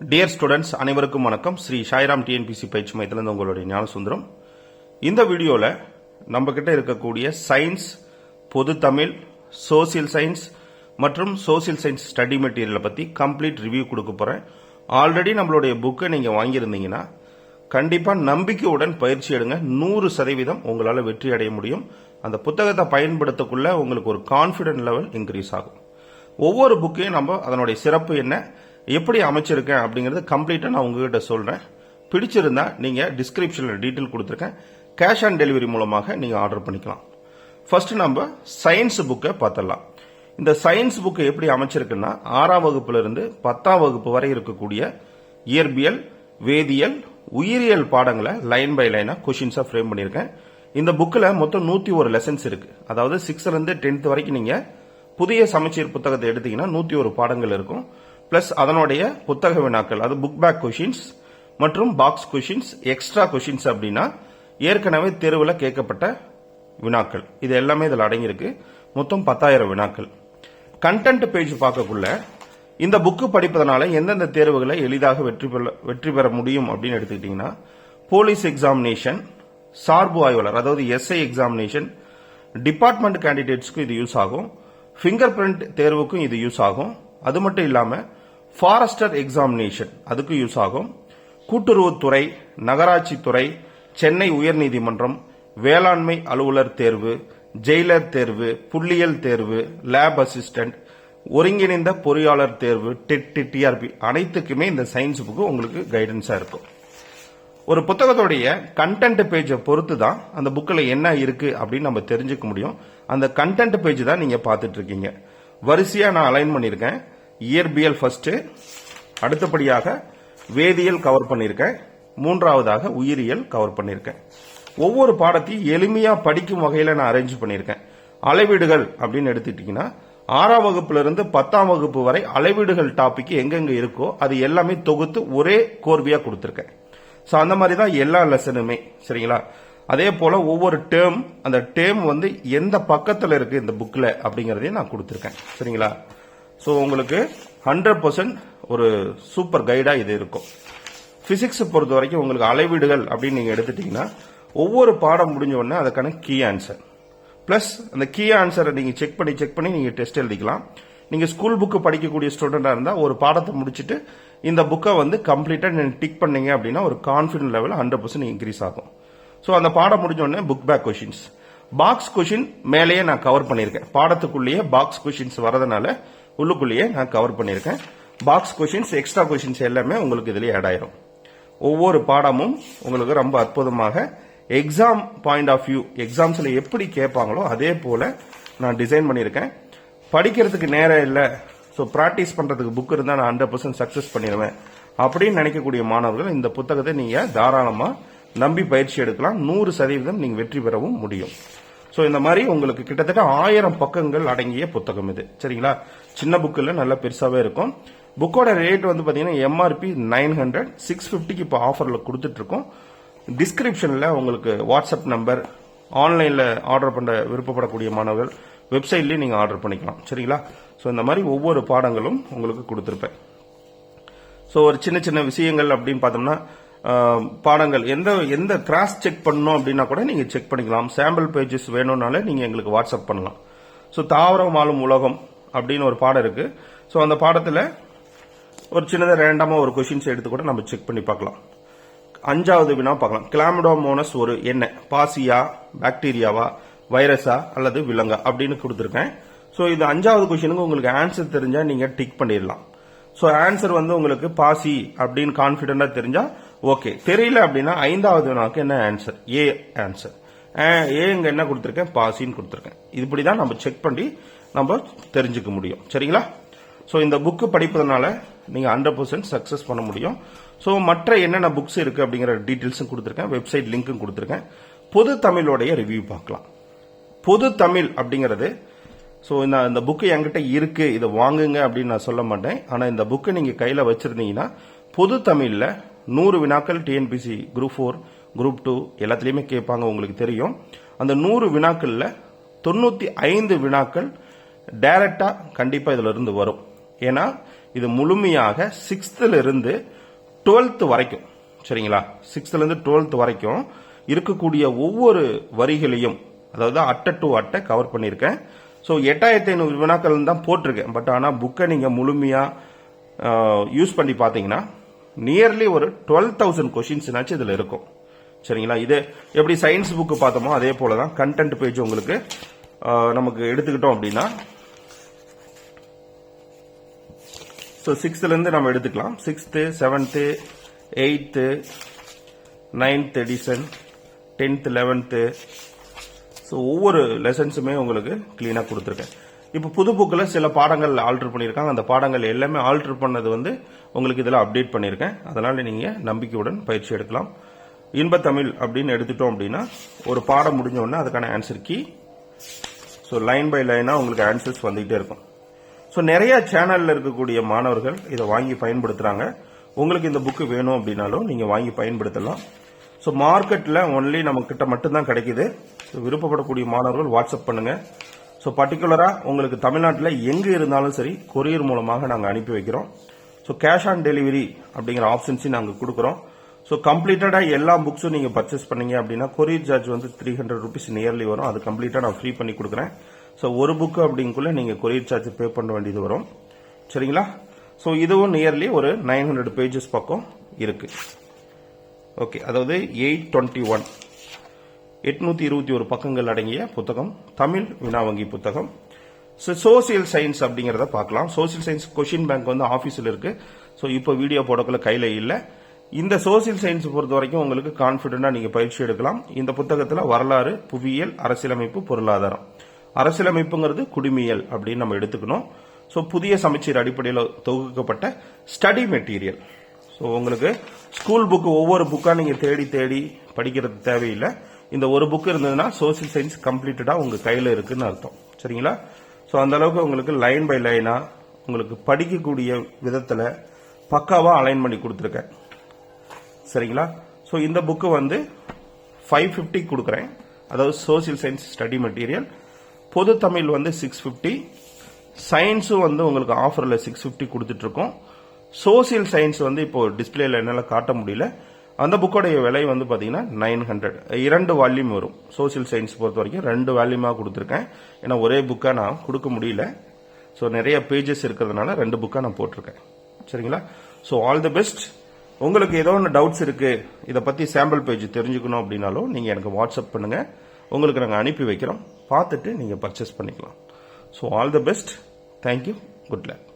Dear students அனைவருக்கும் வணக்கம். Sri Sairam TNPSC பயிற்சி மையத்திலிருந்து உங்களுடைய ஞானசுந்தரம் இந்த வீடியோவில் நம்மக்கிட்ட இருக்கக்கூடிய சயின்ஸ் பொது தமிழ் சோசியல் சயின்ஸ் மற்றும் சோசியல் சயின்ஸ் ஸ்டடி மெட்டீரியலை பற்றி கம்ப்ளீட் ரிவ்யூ கொடுக்க போகிறேன் ஆல்ரெடி நம்மளுடைய புக்கை நீங்கள் வாங்கியிருந்தீங்கன்னா கண்டிப்பாக நம்பிக்கையுடன் பயிற்சி எடுங்க. நூறு சதவீதம் உங்களால் வெற்றி அடைய முடியும். அந்த புத்தகத்தை பயன்படுத்தக்குள்ள உங்களுக்கு ஒரு கான்ஃபிடென்ட் லெவல் இன்க்ரீஸ் ஆகும். ஒவ்வொரு புக்கையும் நம்ம அதனுடைய சிறப்பு என்ன? எப்படி அமைச்சிருக்கேன் அப்படிங்கிறது கம்ப்ளீட்டாக நான் உங்ககிட்ட சொல்கிறேன் பிடிச்சிருந்தா நீங்கள் டிஸ்கிரிப்ஷனில் டீட்டெயில் கொடுத்துருக்கேன். கேஷ் ஆன் டெலிவரி மூலமாக நீங்கள் ஆர்டர் பண்ணிக்கலாம். ஃபர்ஸ்ட் நம்ம சயின்ஸ் புக்கை பார்த்துடலாம். இந்த சயின்ஸ் புக்கை எப்படி அமைச்சிருக்குன்னா ஆறாம் வகுப்புலேருந்து பத்தாம் வகுப்பு வரை இருக்கக்கூடிய இயற்பியல் வேதியியல் உயிரியல் பாடங்களை லைன் பை லைனாக கொஷின்ஸாக ஃப்ரேம் பண்ணியிருக்கேன். இந்த புக்கில் மொத்தம் நூற்றி ஒரு லெசன்ஸ் இருக்குது அதாவது சிக்ஸ்த்லேருந்து டென்த் வரைக்கும் நீங்கள் புதிய சமச்சீர் புத்தகத்தை எடுத்தீங்கன்னா நூற்றி ஒரு பாடங்கள் இருக்கும். பிளஸ் அதனுடைய புத்தக வினாக்கள் அது புக் பேக் கொஷின்ஸ் மற்றும் பாக்ஸ் கொஷின்ஸ் எக்ஸ்ட்ரா கொஷின்ஸ் அப்படின்னா ஏற்கனவே தேர்வில் கேட்கப்பட்ட வினாக்கள். இது எல்லாமே இதில் அடங்கியிருக்கு. மொத்தம் பத்தாயிரம் வினாக்கள். கண்டென்ட் பேஜ் பார்க்கக்குள்ள இந்த புக்கு படிப்பதனால எந்தெந்த தேர்வுகளை எளிதாக வெற்றி பெற வெற்றி பெற முடியும் அப்படின்னு எடுத்துக்கிட்டீங்கன்னா போலீஸ் எக்ஸாமினேஷன் சார்பு ஆய்வாளர் அதாவது எஸ்ஐ எக்ஸாமினேஷன் டிபார்ட்மெண்ட் கேண்டிடேட்ஸ்க்கும் இது யூஸ் ஆகும். ஃபிங்கர் பிரிண்ட் தேர்வுக்கும் இது யூஸ் ஆகும். அது மட்டும் இல்லாமல் ஃபாரஸ்டர் எக்ஸாமினேஷன் அதுக்கு யூஸ் ஆகும். கூட்டுறவுத்துறை நகராட்சி துறை சென்னை உயர்நீதிமன்றம் வேளாண்மை அலுவலர் தேர்வு ஜெயிலர் தேர்வு புள்ளியியல் தேர்வு லேப் அசிஸ்டன்ட் ஒருங்கிணைந்த பொறியாளர் தேர்வு டெட் டிஆர்பி அனைத்துக்குமே இந்த சயின்ஸ் புக்கு உங்களுக்கு கைடன்ஸாக இருக்கும். ஒரு புத்தகத்துடைய கண்டென்ட் பேஜை பொறுத்து தான் அந்த புக்கில் என்ன இருக்கு அப்படின்னு நம்ம தெரிஞ்சுக்க முடியும். அந்த கண்டென்ட் பேஜ் தான் நீங்க பார்த்துட்டு இருக்கீங்க. வரிசையா நான் அலைன் பண்ணியிருக்கேன். இயற்பியல் ஃபர்ஸ்ட் அடுத்தபடியாக வேதியியல் கவர் பண்ணியிருக்கேன். மூன்றாவதாக உயிரியல் கவர் பண்ணியிருக்கேன். ஒவ்வொரு பாடத்தையும் எளிமையாக படிக்கும் வகையில் நான் அரேஞ்ச் பண்ணியிருக்கேன். அளவீடுகள் அப்படின்னு எடுத்துக்கிட்டிங்கன்னா ஆறாம் வகுப்புல இருந்து பத்தாம் வகுப்பு வரை அளவீடுகள் டாபிக் எங்கெங்கே இருக்கோ அது எல்லாமே தொகுத்து ஒரே கோர்வையாக கொடுத்துருக்கேன். ஸோ அந்த மாதிரி தான் எல்லா லெசனுமே சரிங்களா? அதே போல ஒவ்வொரு டேர்ம் அந்த டேர்ம் வந்து எந்த பக்கத்தில் இருக்கு இந்த புக்கில் அப்படிங்கிறதையும் நான் கொடுத்துருக்கேன். சரிங்களா? ஸோ உங்களுக்கு ஹண்ட்ரட் பர்சன்ட் ஒரு சூப்பர் கைடாக இது இருக்கும். ஃபிசிக்ஸை பொறுத்த வரைக்கும் உங்களுக்கு அளவீடுகள் அப்படின்னு நீங்கள் எடுத்துட்டீங்கன்னா ஒவ்வொரு பாடம் முடிஞ்ச உடனே அதுக்கான கீ ஆன்சர் ப்ளஸ் அந்த கீ ஆன்சரை நீங்கள் செக் பண்ணி செக் பண்ணி நீங்கள் டெஸ்ட் எழுதிக்கலாம். நீங்கள் ஸ்கூல் புக்கு படிக்கக்கூடிய ஸ்டூடெண்டாக இருந்தால் ஒரு பாடத்தை முடிச்சுட்டு இந்த புக்கை வந்து கம்ப்ளீட்டாக நீங்கள் டிக் பண்ணீங்க அப்படின்னா ஒரு confident level hundred percent increase ஆகும். ஸோ அந்த பாடம் முடிஞ்ச உடனே book back questions box question மேலேயே நான் கவர் பண்ணியிருக்கேன். பாடத்துக்குள்ளேயே பாக்ஸ் கொஷின்ஸ் வரதுனால உள்ளுக்குள்ளேயே நான் கவர் பண்ணியிருக்கேன். பாக்ஸ் கொஷின்ஸ் எக்ஸ்ட்ரா கொஷின்ஸ் எல்லாமே உங்களுக்கு இதுலேயே ஆட் ஆயிரும். ஒவ்வொரு பாடமும் உங்களுக்கு ரொம்ப அற்புதமாக எக்ஸாம் பாயிண்ட் ஆஃப் வியூ எக்ஸாம்ஸில் எப்படி கேட்பாங்களோ அதே போல் நான் டிசைன் பண்ணியிருக்கேன். படிக்கிறதுக்கு நேரம் இல்லை ஸோ ப்ராக்டிஸ் பண்ணுறதுக்கு புக் இருந்தால் நான் ஹண்ட்ரட் பர்சன்ட் சக்ஸஸ் பண்ணிடுவேன். அப்படின்னு நினைக்கக்கூடிய மாணவர்கள் இந்த புத்தகத்தை நீங்கள் தாராளமாக நம்பி பயிற்சி எடுக்கலாம். நூறு சதவீதம் நீங்கள் வெற்றி பெறவும் முடியும். ஸோ இந்த மாதிரி உங்களுக்கு கிட்டத்தட்ட ஆயிரம் பக்கங்கள் அடங்கிய புத்தகம் இது. சரிங்களா? சின்ன புக்கில் நல்லா பெருசாகவே இருக்கும். புக்கோட ரேட் வந்து பார்த்தீங்கன்னா எம்ஆர்பி நைன் ஹண்ட்ரட் சிக்ஸ் ஃபிஃப்டிக்கு இப்போ ஆஃபரில் கொடுத்துட்ருக்கோம். டிஸ்கிரிப்ஷனில் உங்களுக்கு வாட்ஸ்அப் நம்பர் ஆன்லைனில் ஆர்டர் பண்ண விருப்பப்படக்கூடிய மாணவர்கள் வெப்சைட்லேயும் நீங்கள் ஆர்டர் பண்ணிக்கலாம். சரிங்களா? ஸோ இந்த மாதிரி ஒவ்வொரு பாடங்களும் உங்களுக்கு கொடுத்துருப்பேன். ஸோ ஒரு சின்ன சின்ன விஷயங்கள் அப்படின்னு பார்த்தோம்னா பாடங்கள். எந்த எந்த கிராஸ் செக் பண்ணணும் அப்படின்னா கூட நீங்கள் செக் பண்ணிக்கலாம். சாம்பிள் பேஜஸ் வேணும்னாலே நீங்கள் எங்களுக்கு வாட்ஸ்அப் பண்ணலாம். ஸோ தாவரம் வாழும் உலகம் அப்படின்னு ஒரு பாடம் இருக்கு. ஸோ அந்த பாடத்தில் ஒரு சின்னதாக ரேண்டமாக ஒரு கொஷின்ஸ் எடுத்து கூட நம்ம செக் பண்ணி பார்க்கலாம். அஞ்சாவது வினா பார்க்கலாம். கிளாமிடோமோனஸ் ஒரு என்ன பாசியா பாக்டீரியாவா வைரஸா அல்லது விலங்கா அப்படின்னு கொடுத்துருக்கேன். ஸோ இது அஞ்சாவது கொஷினுக்கு உங்களுக்கு ஆன்சர் தெரிஞ்சால் நீங்கள் டிக் பண்ணிடலாம். ஸோ ஆன்சர் வந்து உங்களுக்கு பாசி அப்படின்னு கான்ஃபிடென்ட்டாக தெரிஞ்சால் ஓகே. தெரியல அப்படின்னா ஐந்தாவது வினாக்கு என்ன ஆன்சர் ஏ ஆன்சர் ஏ ஏங்க என்ன கொடுத்துருக்கேன்? பாசின்னு கொடுத்துருக்கேன். இப்படி தான் நம்ம செக் பண்ணி நம்ம தெரிஞ்சுக்க முடியும். சரிங்களா? ஸோ இந்த புக்கு படிப்பதனால நீங்கள் ஹண்ட்ரட் பர்சன்ட் சக்ஸஸ் பண்ண முடியும். ஸோ மற்ற என்னென்ன புக்ஸ் இருக்கு அப்படிங்கிற டீட்டெயில்ஸும் கொடுத்துருக்கேன். வெப்சைட் லிங்க்கும் கொடுத்துருக்கேன். பொது தமிழோடைய ரிவ்யூ பார்க்கலாம். பொது தமிழ் அப்படிங்கிறது ஸோ இந்த இந்த புக்கு என்கிட்ட இருக்கு. இதை வாங்குங்க அப்படின்னு நான் சொல்ல மாட்டேன். ஆனால் இந்த புக்கை நீங்கள் கையில் வச்சுருந்தீங்கன்னா பொது தமிழில் நூறு வினாக்கள் TNPSC group four group two எல்லாத்துலேயுமே கேட்பாங்க உங்களுக்கு தெரியும். அந்த நூறு வினாக்களில் தொண்ணூற்றி ஐந்து வினாக்கள் டைரக்டாக கண்டிப்பாக இதில் இருந்து வரும். ஏன்னா இது முழுமையாக சிக்ஸ்த்துலேருந்து டுவெல்த்து வரைக்கும். சரிங்களா? சிக்ஸ்த்துலேருந்து டுவெல்த்து டுவெல்த் வரைக்கும் இருக்கக்கூடிய ஒவ்வொரு வரிகளையும் அதாவது அட்டை டு அட்டை கவர் பண்ணியிருக்கேன். ஸோ எட்டாயிரத்தி ஐநூறு வினாக்கள் தான் போட்டிருக்கேன். பட் ஆனால் புக்கை நீங்கள் முழுமையாக யூஸ் பண்ணி பார்த்தீங்கன்னா நியர்லி ஒரு டுவெல் தௌசண்ட் கொஷின்ஸ்னாச்சும் இதில் இருக்கும். சரிங்களா? இது எப்படி சயின்ஸ் புக்கு பார்த்தோமோ அதே போல தான் கண்டென்ட் பேஜ் உங்களுக்கு நமக்கு எடுத்துக்கிட்டோம் அப்படின்னா ஸோ சிக்ஸ்த்துலேருந்து நம்ம எடுத்துக்கலாம். Sixth seventh eighth ninth edition tenth eleventh so ஒவ்வொரு லெசன்ஸுமே உங்களுக்கு க்ளீனாக கொடுத்துருக்கேன். இப்போ புது புக்கில் சில பாடங்கள் ஆல்டர் பண்ணியிருக்காங்க. அந்த பாடங்கள் எல்லாமே ஆல்டர் பண்ணது வந்து உங்களுக்கு இதில் அப்டேட் பண்ணியிருக்கேன். அதனால் நீங்கள் நம்பிக்கையுடன் பயிற்சி எடுக்கலாம். இன்பத்தமிழ் அப்படின்னு எடுத்துட்டோம் அப்படின்னா ஒரு பாடம் முடிஞ்ச உடனே அதுக்கான answer key so line by லைனாக உங்களுக்கு ஆன்சர்ஸ் வந்துகிட்டே இருக்கும். ஸோ நிறைய சேனலில் இருக்கக்கூடிய மாணவர்கள் இதை வாங்கி பயன்படுத்துகிறாங்க உங்களுக்கு இந்த புக்கு வேணும் அப்படின்னாலும் நீங்கள் வாங்கி பயன்படுத்தலாம். ஸோ மார்க்கெட்டில் ஒன்லி நம்மக்கிட்ட மட்டும்தான் கிடைக்குது. ஸோ விருப்பப்படக்கூடிய மாணவர்கள் வாட்ஸ்அப் பண்ணுங்கள் ஸோ பர்டிகுலராக உங்களுக்கு தமிழ்நாட்டில் எங்கே இருந்தாலும் சரி கொரியர் மூலமாக நாங்கள் அனுப்பி வைக்கிறோம். ஸோ கேஷ் ஆன் டெலிவரி அப்படிங்கிற ஆப்ஷன்ஸையும் நாங்கள் கொடுக்குறோம். ஸோ கம்ப்ளீட்டடாக எல்லா புக்ஸும் நீங்கள் பர்ச்சேஸ் பண்ணீங்க அப்படின்னா கொரியர் சார்ஜ் வந்து த்ரீ ஹண்ட்ரட் ருபீஸ் நியர்லி வரும். அது கம்ப்ளீட்டாக நான் ஃப்ரீ பண்ணி கொடுக்குறேன். ஸோ ஒரு புக்கு அப்படிங்குள்ளே நீங்கள் கொரியர் சார்ஜ் பே பண்ண வேண்டியது வரும். சரிங்களா? ஸோ இதுவும் நியர்லி ஒரு நைன் ஹண்ட்ரட் பேஜஸ் பக்கம் இருக்குது ஓகே அதாவது எயிட் டுவெண்ட்டி ஒன் எட்நூத்தி இருபத்தி ஒரு பக்கங்கள் அடங்கிய புத்தகம் தமிழ் வினா வங்கி புத்தகம் சோசியல் சயின்ஸ் அப்படிங்கறத பார்க்கலாம். சோசியல் சயின்ஸ் கொஷின் பேங்க் வந்து ஆபீஸ்ல இருக்கு. ஸோ இப்போ வீடியோ போடக்குள்ள கையில இல்லை. இந்த சோசியல் சயின்ஸ் பொறுத்த வரைக்கும் உங்களுக்கு கான்பிடண்டா நீங்க பயிற்சி எடுக்கலாம். இந்த புத்தகத்துல வரலாறு புவியியல் அரசியலமைப்பு பொருளாதாரம். அரசியலமைப்புங்கிறது குடிமியல் அப்படின்னு நம்ம எடுத்துக்கணும். ஸோ புதிய சமச்சீர் அடிப்படையில் தொகுக்கப்பட்ட ஸ்டடி மெட்டீரியல் ஸோ உங்களுக்கு ஸ்கூல் புக்கு ஒவ்வொரு புக்காக நீங்கள் தேடி தேடி படிக்கிறது தேவையில்லை. இந்த ஒரு புக் இருந்ததுன்னா சோசியல் சயின்ஸ் கம்ப்ளீட்டடாக உங்கள் கையில் இருக்குன்னு அர்த்தம். சரிங்களா? ஸோ அந்த அளவுக்கு உங்களுக்கு லைன் பை லைனாக உங்களுக்கு படிக்கக்கூடிய விதத்தில் பக்காவாக அலைன் பண்ணி கொடுத்துருக்கேன். சரிங்களா? ஸோ இந்த புக்கு வந்து ஃபைவ் ஃபிஃப்டி கொடுக்குறேன். அதாவது சோசியல் சயின்ஸ் ஸ்டடி மெட்டீரியல் பொது தமிழ் வந்து சிக்ஸ் ஃபிஃப்டி சயின்ஸும் வந்து உங்களுக்கு ஆஃபரில் சிக்ஸ் ஃபிஃப்டி கொடுத்துட்ருக்கோம் சோசியல் சயின்ஸ் வந்து இப்போ டிஸ்பிளேல என்னால் காட்ட முடியல. அந்த புக்கோடைய விலை வந்து பார்த்தீங்கன்னா நைன் ஹண்ட்ரட் இரண்டு வால்யூம் வரும். சோசியல் சயின்ஸ் பொறுத்த வரைக்கும் ரெண்டு வால்யூமாக கொடுத்துருக்கேன். ஏன்னா ஒரே புக்காக நான் கொடுக்க முடியல. ஸோ நிறைய பேஜஸ் இருக்கிறதுனால ரெண்டு புக்காக நான் போட்டிருக்கேன். சரிங்களா? ஸோ ஆல் தி பெஸ்ட் உங்களுக்கு ஏதோ ஒன்று டவுட்ஸ் இருக்குது இதை பற்றி சாம்பிள் பேஜ் தெரிஞ்சுக்கணும் அப்படின்னாலும் நீங்கள் எனக்கு வாட்ஸ்அப் பண்ணுங்கள் உங்களுக்கு நாங்கள் அனுப்பி வைக்கிறோம். பார்த்துட்டு நீங்கள் பர்ச்சேஸ் பண்ணிக்கலாம். So all the best thank you good luck